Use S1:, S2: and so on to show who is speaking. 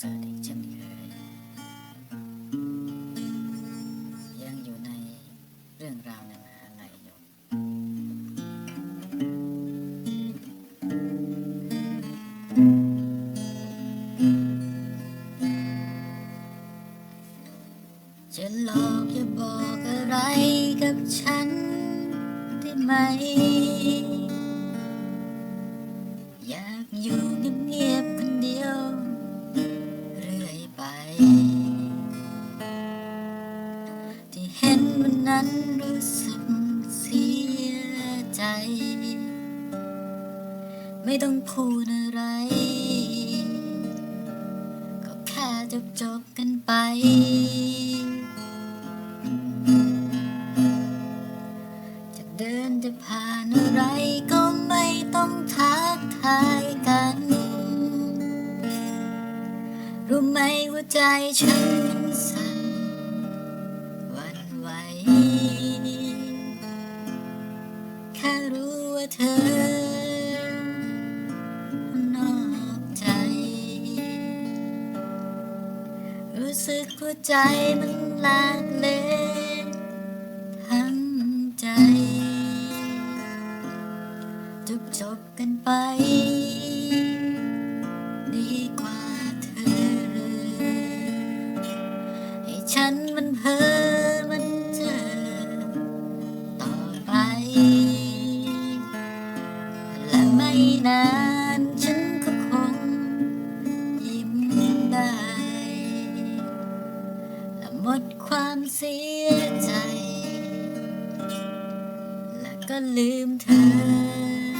S1: สิร์ตอีเช่นเคยยังอยู่ในเรื่องราวในมหาลัยอยู่จะหลอกอย่าบอกอะไรกับฉันได้ไหม อยากอยู่เงียบันรู้สึกเสียใจ ไม่ต้องพูดอะไร ก็แค่จบจบกันไป จะเดินจะผ่านอะไรก็ไม่ต้องทักทายกัน รู้ไหมว่าใจฉันมันสั่น สึกว่าใจมันลากเลทั้งใจ จบจบกันไป ดีกว่าเธอ ให้ฉันมันเพ้อมันเจอต่อไป และไม่นาน ความเสียใจ และก็ลืมเธอ